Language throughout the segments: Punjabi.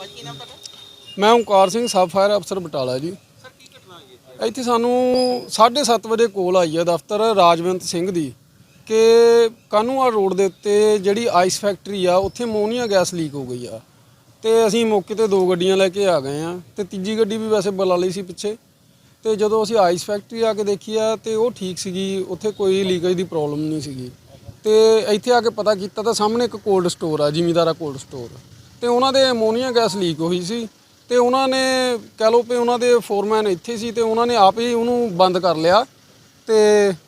ਭਾਜੀ ਕੀ ਨਾਮ ਤੁਹਾਡਾ? ਮੈਂ ਓਂਕਾਰ ਸਿੰਘ ਸਬ ਫਾਇਰ ਅਫਸਰ ਬਟਾਲਾ ਜੀ। ਸਰ ਕੀ ਘਟਨਾ ਹੋਈ ਹੈ ਇੱਥੇ? ਸਾਨੂੰ 7:30 ਵਜੇ ਕੋਲ ਆਈ ਹੈ ਦਫ਼ਤਰ ਰਾਜਵੰਤ ਸਿੰਘ ਦੀ ਕਿ ਕਾਨੂੰਆ ਰੋਡ ਦੇ ਉੱਤੇ ਜਿਹੜੀ ਆਈਸ ਫੈਕਟਰੀ ਆ ਉੱਥੇ ਅਮੋਨੀਆ ਗੈਸ ਲੀਕ ਹੋ ਗਈ ਆ। ਤੇ ਅਸੀਂ ਮੌਕੇ ਤੇ ਦੋ ਗੱਡੀਆਂ ਲੈ ਕੇ ਆ ਗਏ ਆ ਤੇ ਤੀਜੀ ਗੱਡੀ ਵੀ ਵੈਸੇ ਬੁਲਾ ਲਈ ਸੀ ਪਿੱਛੇ। ਤੇ ਜਦੋਂ ਅਸੀਂ ਆਈਸ ਫੈਕਟਰੀ ਆ ਕੇ ਦੇਖੀ ਆ ਤੇ ਉਹ ਠੀਕ ਸੀਗੀ ਉੱਥੇ ਕੋਈ ਲੀਕੇਜ ਦੀ ਪ੍ਰੋਬਲਮ ਨਹੀਂ ਸੀਗੀ। ਤੇ ਇੱਥੇ ਆ ਕੇ ਪਤਾ ਕੀਤਾ ਤਾਂ ਸਾਹਮਣੇ ਇੱਕ ਕੋਲਡ ਸਟੋਰ ਆ ਜ਼ਿਮੀਦਾਰਾ ਕੋਲਡ ਸਟੋਰ ਤੇ ਉਹਨਾਂ ਦੇ ਅਮੋਨੀਆ ਗੈਸ ਲੀਕ ਹੋਈ ਸੀ ਤੇ ਉਹਨਾਂ ਨੇ ਕਹਿ ਲਓ ਵੀ ਉਹਨਾਂ ਦੇ ਫੋਰਮੈਨ ਇੱਥੇ ਸੀ ਤੇ ਉਹਨਾਂ ਨੇ ਆਪ ਹੀ ਉਹਨੂੰ ਬੰਦ ਕਰ ਲਿਆ ਤੇ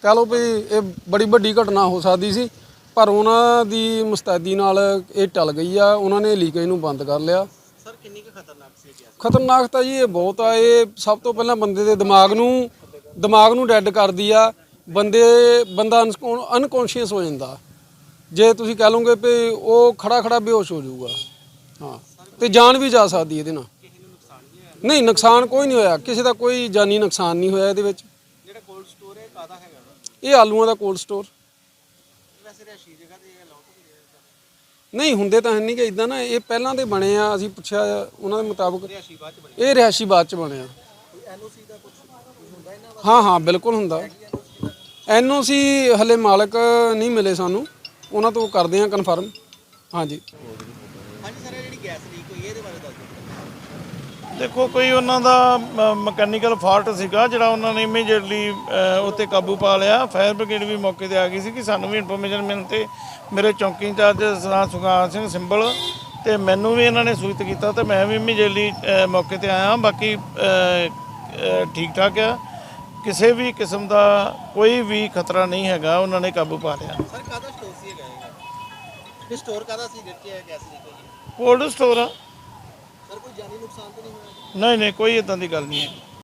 ਕਹਿ ਲਓ ਵੀ ਇਹ ਬੜੀ ਵੱਡੀ ਘਟਨਾ ਹੋ ਸਕਦੀ ਸੀ ਪਰ ਉਹਨਾਂ ਦੀ ਮੁਸਤੈਦੀ ਨਾਲ ਇਹ ਟਲ ਗਈ ਆ ਉਹਨਾਂ ਨੇ ਲੀਕੇਜ ਨੂੰ ਬੰਦ ਕਰ ਲਿਆ। ਸਰ ਕਿੰਨੀ ਕੁ ਖਤਰਨਾਕ ਸੀ ਇਹ ਗੈਸ ਖਤਰਨਾਕ ਤਾਂ ਜੀ ਇਹ ਬਹੁਤ ਆ ਇਹ ਸਭ ਤੋਂ ਪਹਿਲਾਂ ਬੰਦੇ ਦੇ ਦਿਮਾਗ ਨੂੰ ਦਿਮਾਗ ਨੂੰ ਡੈਡ ਕਰਦੀ ਆ ਬੰਦੇ ਬੰਦਾ ਅਨਕੌਂਸ਼ੀਅਸ ਹੋ ਜਾਂਦਾ। ਜੇ ਤੁਸੀਂ ਕਹਿ ਲਓਗੇ ਵੀ ਉਹ ਖੜਾ ਖੜਾ ਬੇਹੋਸ਼ ਹੋ ਜਾਊਗਾ। ਹਾਂ। ਤੇ ਜਾਨ ਵੀ ਜਾ ਸਕਦੀ ਇਹਦੇ ਨਾਲ। ਨਹੀਂ ਨੁਕਸਾਨ ਕੋਈ ਨਹੀਂ ਹੋਇਆ। ਕਿਸੇ ਦਾ ਕੋਈ ਜਾਨੀ ਨੁਕਸਾਨ ਨਹੀਂ ਹੋਇਆ ਇਹਦੇ ਵਿੱਚ। ਜਿਹੜਾ ਕੋਲਡ ਸਟੋਰ ਹੈ ਕਾਦਾ ਹੈਗਾ? ਇਹ ਆਲੂਆਂ ਦਾ ਕੋਲਡ ਸਟੋਰ ਵੈਸੇ ਰਿਹਾਇਸ਼ੀ ਜਗ੍ਹਾ ਤੇ ਇਹ ਅਲਾਉਡ ਨਹੀਂ ਹੁੰਦੇ ਤਾਂ ਨਹੀਂ ਕਿ ਇਦਾਂ ਨਾ ਇਹ ਪਹਿਲਾਂ ਦੇ ਬਣੇ ਆ ਅਸੀਂ ਪੁੱਛਿਆ ਉਹਨਾਂ ਦੇ ਮੁਤਾਬਕ। ਬਣੀ। ਇਹ ਰਿਹਾਇਸ਼ੀ ਬਾਅਦ ਚ ਹੁੰਦਾ ਇਹਨਾਂ ਹਾਂ ਹਾਂ ਬਿਲਕੁਲ ਹੁੰਦਾ। ਐਨਓਸੀ ਹਲੇ ਮਾਲਕ ਨਹੀਂ ਮਿਲੇ ਸਾਨੂੰ। ਉਹਨਾਂ ਤੋਂ ਕਰਦੇ ਹਾਂ ਕਨਫਰਮ ਹਾਂਜੀ ਹਾਂਜੀ ਸਰ ਇਹ ਜਿਹੜੀ ਗੈਸ ਲੀਕ ਹੋਈ ਹੈ ਇਹਦੇ ਬਾਰੇ ਦੱਸ ਦਿਓ। ਦੇਖੋ ਕੋਈ ਉਹਨਾਂ ਦਾ ਮਕੈਨੀਕਲ ਫਾਲਟ ਸੀਗਾ ਜਿਹੜਾ ਉਹਨਾਂ ਨੇ ਇਮੀਡੀਏਟਲੀ ਉੱਤੇ ਕਾਬੂ ਪਾ ਲਿਆ। ਫਾਇਰ ਬ੍ਰਿਗੇਡ ਵੀ ਮੌਕੇ ਤੇ ਆ ਗਈ ਸੀ ਕਿ ਸਾਨੂੰ ਵੀ ਇਨਫੋਰਮੇਸ਼ਨ ਮਿਲਣ ਤੇ ਮੇਰੇ ਚੌਂਕੀ ਇੰਚਾਰਜ ਸਰਦਾਰ ਸੁਖਾਨ ਸਿੰਘ ਸਿੰਬਲ ਤੇ ਮੈਨੂੰ ਵੀ ਇਹਨਾਂ ਨੇ ਸੂਚਿਤ ਕੀਤਾ ਤੇ ਮੈਂ ਵੀ ਇਮੀਡੀਏਟਲੀ ਮੌਕੇ ਤੇ ਆਇਆ। ਬਾਕੀ ਅ, ਅ, ਠੀਕ ਠਾਕ ਆ। ਕਿਸੇ ਵੀ ਕਿਸਮ ਦਾ ਕੋਈ ਵੀ ਖਤਰਾ ਨਹੀਂ ਹੈਗਾ ਉਹਨਾਂ ਨੇ ਕਾਬੂ ਪਾ ਲਿਆ। ਸਰ ਕਾਦਾ ਸਟੋਰ ਸੀ ਹੈਗਾ ਇਹ ਸਟੋਰ ਕਾਦਾ ਸੀ? ਇਹ ਗੈਸ ਲੀਕ ਹੋਈ ਹੈ ਕੋਲਡ ਸਟੋਰ ਆ। ਸਰ ਕੋਈ ਜਾਨੀ ਨੁਕਸਾਨ ਤਾਂ ਨਹੀਂ ਹੋਇਆ? ਨਹੀਂ ਨਹੀਂ ਕੋਈ ਇਦਾਂ ਦੀ ਗੱਲ ਨਹੀਂ ਹੈ